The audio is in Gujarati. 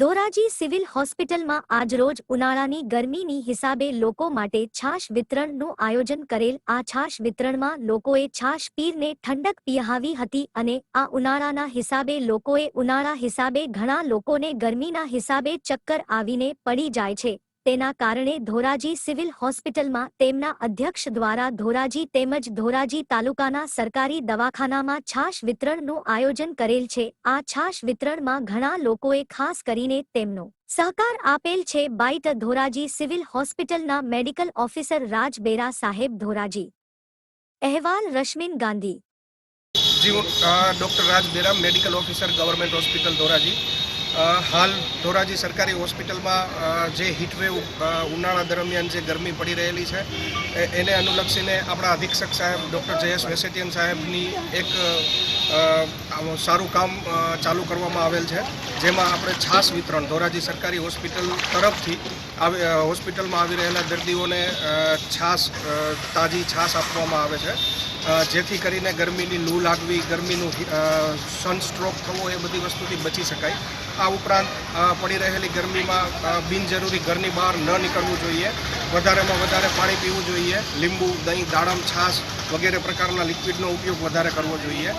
ધોરાજી સિવિલ હોસ્પિટલમાં આજરોજ ઉનાળાની ગરમીની હિસાબે લોકો માટે છાશ વિતરણનું આયોજન કરેલ. આ છાશ વિતરણમાં લોકોએ છાશ પીરને ઠંડક પિહાવી હતી અને આ ઉનાળાના હિસાબે લોકોએ ઉનાળા હિસાબે ઘણા લોકોને ગરમીના હિસાબે ચક્કર આવીને પડી જાય છે. તેના કારણે ધોરાજી સિવિલ હોસ્પિટલમાં તેમના અધ્યક્ષ દ્વારા ધોરાજી તેમજ ધોરાજી તાલુકાના સરકારી દવાખાનામાં છાશ વિતરણનું આયોજન કરેલ છે. આ છાશ વિતરણમાં ઘણા લોકોએ ખાસ કરીને તેમનો સહકાર આપેલ છે. બાઇટ ધોરાજી સિવિલ હોસ્પિટલના મેડિકલ ઓફિસર રાજ બેરા સાહેબ ધોરાજી. અહેવાલ Rashmin Gandhi. G Raj Bera, medical officer government hospital Dhoraji. હાલ ધોરાજી સરકારી હોસ્પિટલમાં જે હીટવેવ ઉનાળા દરમિયાન જે ગરમી પડી રહેલી છે એને અનુલક્ષીને આપણા અધિક્ષક સાહેબ, ડૉક્ટર જયેશ વેસેટિયન સાહેબની એક સારું કામ ચાલુ કરવામાં આવેલ છે. જેમાં આપણે છાસ વિતરણ, ધોરાજી સરકારી હોસ્પિટલ તરફથી આવી હોસ્પિટલમાં આવી રહેલા દર્દીઓને છાશ તાજી છાસ આપવામાં આવે છે. જેથી કરીને ગરમીની લૂ લાગવી, ગરમીનું સનસ્ટ્રોક થવો એ બધી વસ્તુથી બચી શકાય. આ ઉપરાંત પડી રહેલી ગરમીમાં બિનજરૂરી ઘરની બહાર ન નીકળવું જોઈએ. વધારેમાં વધારે પાણી પીવું જોઈએ. લીંબુ, દહીં, દાડમ, છાશ વગેરે પ્રકારના લિક્વિડનો ઉપયોગ વધારે કરવો જોઈએ.